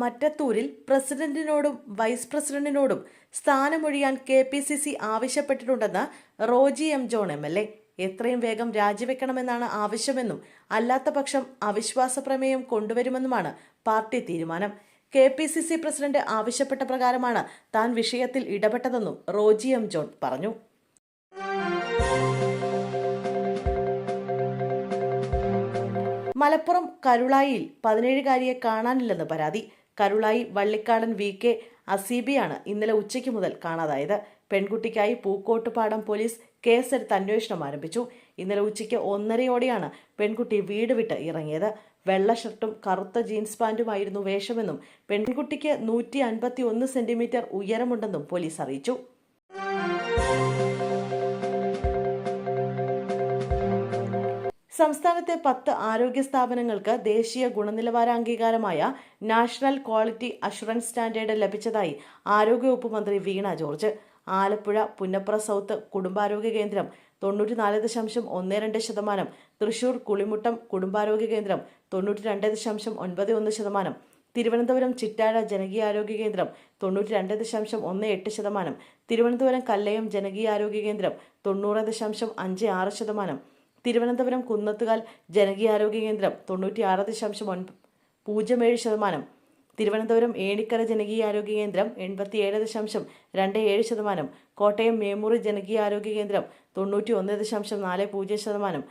മറ്റത്തൂരിൽ പ്രസിഡന്റിനോടും വൈസ് പ്രസിഡന്റിനോടും സ്ഥാനമൊഴിയാൻ K P C C ആവശ്യപ്പെട്ടിട്ടുണ്ടെന്ന് Roji M John M L A. എത്രയും വേഗം രാജിവെക്കണമെന്നാണ് ആവശ്യമെന്നും അല്ലാത്ത പക്ഷം അവിശ്വാസ പ്രമേയം കൊണ്ടുവരുമെന്നുമാണ് പാർട്ടി തീരുമാനം. K P C C president ആവശ്യപ്പെട്ട പ്രകാരമാണ് താൻ വിഷയത്തിൽ ഇടപെട്ടതെന്നും റോജി എം ജോൺ പറഞ്ഞു. മലപ്പുറം കരുളായിയിൽ പതിനേഴുകാരിയെ കാണാനില്ലെന്ന് പരാതി. കരുളായി വള്ളിക്കാടൻ വി കെ അസീബിയാണ് ഇന്നലെ ഉച്ചയ്ക്ക് മുതൽ കാണാതായത്. പെൺകുട്ടിക്കായി പൂക്കോട്ടുപാടം പോലീസ് കേസെടുത്ത് അന്വേഷണം ആരംഭിച്ചു. ഇന്നലെ ഉച്ചയ്ക്ക് ഒന്നരയോടെയാണ് പെൺകുട്ടി വീട് വിട്ട് ഇറങ്ങിയത്. വെള്ള ഷർട്ടും കറുത്ത ജീൻസ് പാന്റുമായിരുന്നു വേഷമെന്നും പെൺകുട്ടിക്ക് നൂറ്റി അൻപത്തി ഒന്ന് സെന്റിമീറ്റർ ഉയരമുണ്ടെന്നും പോലീസ് അറിയിച്ചു. സംസ്ഥാനത്തെ പത്ത് ആരോഗ്യ സ്ഥാപനങ്ങൾക്ക് ദേശീയ ഗുണനിലവാര അംഗീകാരമായ നാഷണൽ ക്വാളിറ്റി അഷുറൻസ് സ്റ്റാൻഡേർഡ് ലഭിച്ചതായി ആരോഗ്യവകുപ്പ് മന്ത്രി വീണ ജോർജ്. ആലപ്പുഴ പുന്നപ്ര സൗത്ത് കുടുംബാരോഗ്യ കേന്ദ്രം തൊണ്ണൂറ്റിനാല് ദശാംശം ഒന്ന് രണ്ട് ശതമാനം. തൃശൂർ കുളിമുട്ടം കുടുംബാരോഗ്യ കേന്ദ്രം തൊണ്ണൂറ്റി രണ്ട് ദശാംശം ഒൻപത് ഒന്ന് ശതമാനം. തിരുവനന്തപുരം ചിറ്റാഴ ജനകീയാരോഗ്യ കേന്ദ്രം തൊണ്ണൂറ്റി രണ്ട് ദശാംശം ഒന്ന് എട്ട് ശതമാനം. തിരുവനന്തപുരം കല്ലയം ജനകീയാരോഗ്യ കേന്ദ്രം തൊണ്ണൂറ് ദശാംശം അഞ്ച് ആറ് ശതമാനം. തിരുവനന്തപുരം കുന്നത്തുകാൽ ജനകീയാരോഗ്യ കേന്ദ്രം തൊണ്ണൂറ്റിയാറ് ദശാംശം ഒൻപത് പൂജ്യം ഏഴ് ശതമാനം. തിരുവനന്തപുരം ഏണിക്കര ജനകീയാരോഗ്യ കേന്ദ്രം എൺപത്തിയേഴ് ദശാംശം രണ്ട് ഏഴ് ശതമാനം. കോട്ടയം മേമൂറി ജനകീയാരോഗ്യ കേന്ദ്രം തൊണ്ണൂറ്റി ഒന്ന് ദശാംശം നാല് പൂജ്യം ശതമാനം.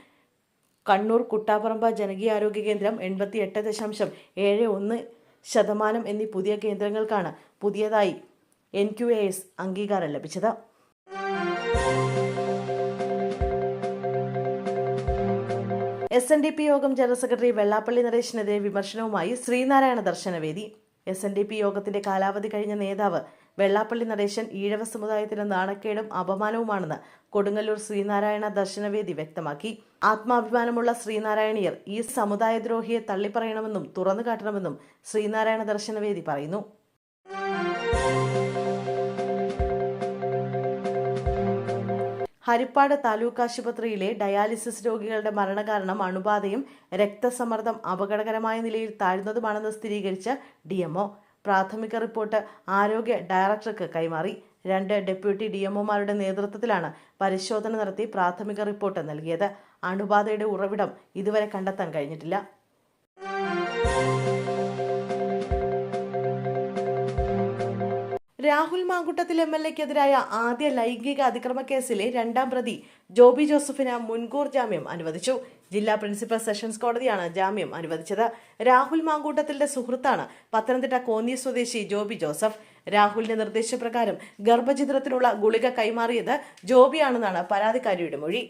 കണ്ണൂർ കുട്ടാപ്പറമ്പ ജനകീയാരോഗ്യ കേന്ദ്രം എൺപത്തി എട്ട് ദശാംശം ഏഴ് ഒന്ന് ശതമാനം എന്നീ പുതിയ കേന്ദ്രങ്ങൾക്കാണ് പുതിയതായി എൻ ക്യു എ എസ് അംഗീകാരം ലഭിച്ചത്. എസ് എൻ ഡി പി യോഗം ജനറൽ സെക്രട്ടറി വെള്ളാപ്പള്ളി നരേശിനെതിരെ വിമർശനവുമായി Sreenarayana Darshanavedi. S N D P യോഗത്തിന്റെ കാലാവധി കഴിഞ്ഞ നേതാവ് വെള്ളാപ്പള്ളി നരേശൻ ഈഴവ സമുദായത്തിന് നാണക്കേടും അപമാനവുമാണെന്ന് കൊടുങ്ങല്ലൂർ ശ്രീനാരായണ ദർശനവേദി വ്യക്തമാക്കി. ആത്മാഭിമാനമുള്ള ശ്രീനാരായണീയർ ഈ സമുദായദ്രോഹിയെ തള്ളിപ്പറയണമെന്നും തുറന്നു കാട്ടണമെന്നും ശ്രീനാരായണ ദർശനവേദി പറയുന്നു. ഹരിപ്പാട് താലൂക്ക് ആശുപത്രിയിലെ ഡയാലിസിസ് രോഗികളുടെ മരണകാരണം അണുബാധയും രക്തസമ്മർദ്ദം അപകടകരമായ നിലയിൽ താഴ്ന്നതുമാണെന്ന് സ്ഥിരീകരിച്ച ഡി പ്രാഥമിക റിപ്പോർട്ട് ആരോഗ്യ ഡയറക്ടർക്ക് കൈമാറി. രണ്ട് ഡെപ്യൂട്ടി ഡി എംഒമാരുടെ നേതൃത്വത്തിലാണ് പരിശോധന നടത്തി പ്രാഥമിക റിപ്പോർട്ട് നൽകിയത്. അണുബാധയുടെ ഉറവിടം ഇതുവരെ കണ്ടെത്താൻ കഴിഞ്ഞിട്ടില്ല. രാഹുൽ മാങ്കുട്ടത്തിൽ എം എൽ എക്കെതിരായ ആദ്യ ലൈംഗിക അതിക്രമ കേസിലെ രണ്ടാം പ്രതി ജോബി ജോസഫിന് മുൻകൂർ ജാമ്യം അനുവദിച്ചു. ജില്ലാ പ്രിൻസിപ്പൽ സെഷൻസ് കോടതിയാണ് ജാമ്യം അനുവദിച്ചത്. രാഹുൽ മാങ്കൂട്ടത്തിന്റെ സുഹൃത്താണ് പത്തനംതിട്ട കോന്നി സ്വദേശി ജോബി ജോസഫ്. രാഹുലിന്റെ നിർദ്ദേശപ്രകാരം ഗർഭചിത്രത്തിനുള്ള ഗുളിക കൈമാറിയത് ജോബിയാണെന്നാണ് പരാതിക്കാരിയുടെ മൊഴി.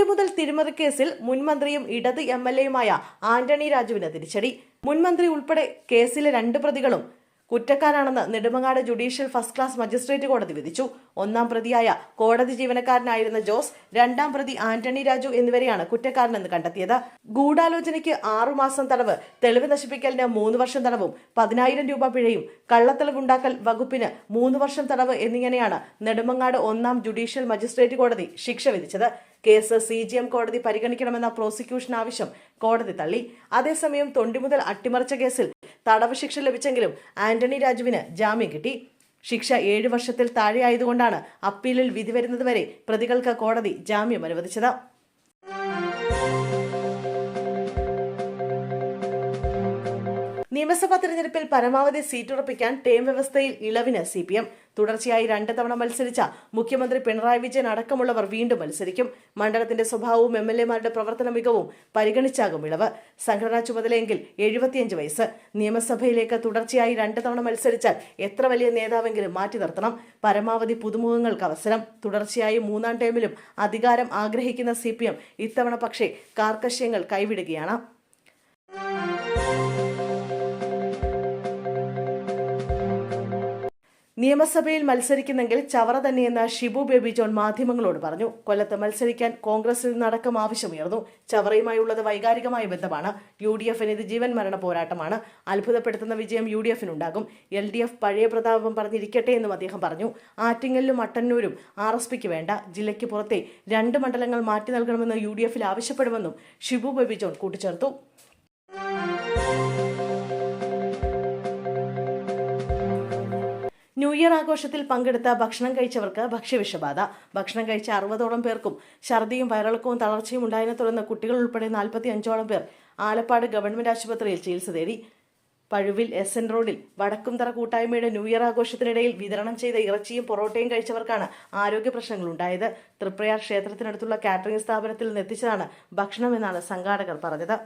തൊണ്ടി മുതൽ തിരിമറി കേസിൽ മുൻമന്ത്രിയും ഇടത് എം എൽ എയുമായ ആന്റണി രാജുവിന് തിരിച്ചടി. മുൻമന്ത്രി ഉൾപ്പെടെ കേസിലെ രണ്ട് പ്രതികളും കുറ്റക്കാരാണെന്ന് Nedumangad judicial first class magistrate കോടതി വിധിച്ചു. ഒന്നാം പ്രതിയായ കോടതി ജീവനക്കാരനായിരുന്ന ജോസ് രണ്ടാം പ്രതി ആന്റണി രാജു എന്നിവരെയാണ് കുറ്റക്കാരനെന്ന് കണ്ടെത്തിയത്. ഗൂഢാലോചനയ്ക്ക് ആറുമാസം തടവ് തെളിവ് നശിപ്പിക്കലിന് മൂന്ന് വർഷം തടവും പതിനായിരം രൂപ പിഴയും കള്ളത്തെളിവുണ്ടാക്കൽ വകുപ്പിന് മൂന്ന് വർഷം തടവ് എന്നിങ്ങനെയാണ് നെടുമങ്ങാട് ഒന്നാം ജുഡീഷ്യൽ മജിസ്ട്രേറ്റ് കോടതി ശിക്ഷ വിധിച്ചത്. കേസ് സി ജി എം കോടതി പരിഗണിക്കണമെന്ന പ്രോസിക്യൂഷൻ ആവശ്യം കോടതി തള്ളി. അതേസമയം തൊണ്ടിമുതൽ അട്ടിമറിച്ച കേസിൽ തടവ് ശിക്ഷ ലഭിച്ചെങ്കിലും ആന്റണി രാജുവിന് ജാമ്യം കിട്ടി. ശിക്ഷ ഏഴ് വർഷത്തിൽ താഴെയായതുകൊണ്ടാണ് അപ്പീലിൽ വിധി വരുന്നതുവരെ പ്രതികൾക്ക് കോടതി ജാമ്യം അനുവദിച്ചത്. നിയമസഭാ തെരഞ്ഞെടുപ്പിൽ പരമാവധി സീറ്റുറപ്പിക്കാൻ ടേം വ്യവസ്ഥയിൽ ഇളവിന് സി പി എം തുടർച്ചയായി രണ്ട് തവണ മത്സരിച്ച മുഖ്യമന്ത്രി പിണറായി വിജയൻ അടക്കമുള്ളവർ വീണ്ടും മത്സരിക്കും. മണ്ഡലത്തിന്റെ സ്വഭാവവും എം എൽ എമാരുടെ പ്രവർത്തന മികവും പരിഗണിച്ചാകും ഇളവ്. സംഘടനാ ചുമതലയെങ്കിൽ എഴുപത്തിയഞ്ച് വയസ്സ്. നിയമസഭയിലേക്ക് തുടർച്ചയായി രണ്ട് തവണ മത്സരിച്ചാൽ എത്ര വലിയ നേതാവെങ്കിലും മാറ്റി നിർത്തണം. പരമാവധി പുതുമുഖങ്ങൾക്ക് അവസരം. തുടർച്ചയായി മൂന്നാം ടേമിലും അധികാരം ആഗ്രഹിക്കുന്ന സി ഇത്തവണ പക്ഷേ കാർക്കശ്യങ്ങൾ കൈവിടുകയാണ്. നിയമസഭയിൽ മത്സരിക്കുന്നെങ്കിൽ ചവറ തന്നെയെന്ന് ഷിബു ബേബി ജോൺ മാധ്യമങ്ങളോട് പറഞ്ഞു. കൊല്ലത്ത് മത്സരിക്കാൻ കോൺഗ്രസിൽ നിന്നടക്കം ആവശ്യമുയർന്നു. ചവറയുമായുള്ളത് വൈകാരികമായ ബന്ധമാണ്. യു ഡി എഫിന് ഇത് ജീവൻ മരണ പോരാട്ടമാണ്. അത്ഭുതപ്പെടുത്തുന്ന വിജയം യു ഡി എഫിനുണ്ടാകും എൽ ഡി എഫ് പഴയ പ്രതാപം പറഞ്ഞിരിക്കട്ടെ എന്നും അദ്ദേഹം പറഞ്ഞു. ആറ്റിങ്ങലിലും മട്ടന്നൂരും ആർ എസ് പിക്ക് വേണ്ട. ജില്ലയ്ക്ക് പുറത്തെ രണ്ട് മണ്ഡലങ്ങൾ മാറ്റി നൽകണമെന്ന് യു ഡി എഫിൽ ആവശ്യപ്പെടുമെന്നും ഷിബു ബേബി ജോൺ കൂട്ടിച്ചേർത്തു. ന്യൂ ഇയർ ആഘോഷത്തിൽ പങ്കെടുത്ത ഭക്ഷണം കഴിച്ചവർക്ക് ഭക്ഷ്യവിഷബാധ. ഭക്ഷണം കഴിച്ച അറുപതോളം പേർക്കും ഛർദിയും വയറിളക്കവും തളർച്ചയും ഉണ്ടായതിനെ തുടർന്ന് കുട്ടികൾ ഉൾപ്പെടെ നാൽപ്പത്തി അഞ്ചോളം പേർ ആലപ്പാട് ഗവൺമെന്റ് ആശുപത്രിയിൽ ചികിത്സ തേടി. പഴുവിൽ എസ് എൻ റോഡിൽ വടക്കുംതറ കൂട്ടായ്മയുടെ ന്യൂ ഇയർ ആഘോഷത്തിനിടയിൽ വിതരണം ചെയ്ത ഇറച്ചിയും പൊറോട്ടയും കഴിച്ചവർക്കാണ് ആരോഗ്യ പ്രശ്നങ്ങൾ ഉണ്ടായത് തൃപ്രയാർ ക്ഷേത്രത്തിനടുത്തുള്ള കാറ്ററിംഗ് സ്ഥാപനത്തിൽ നിന്ന് എത്തിച്ചതാണ് ഭക്ഷണമെന്നാണ് സംഘാടകർ പറഞ്ഞത്.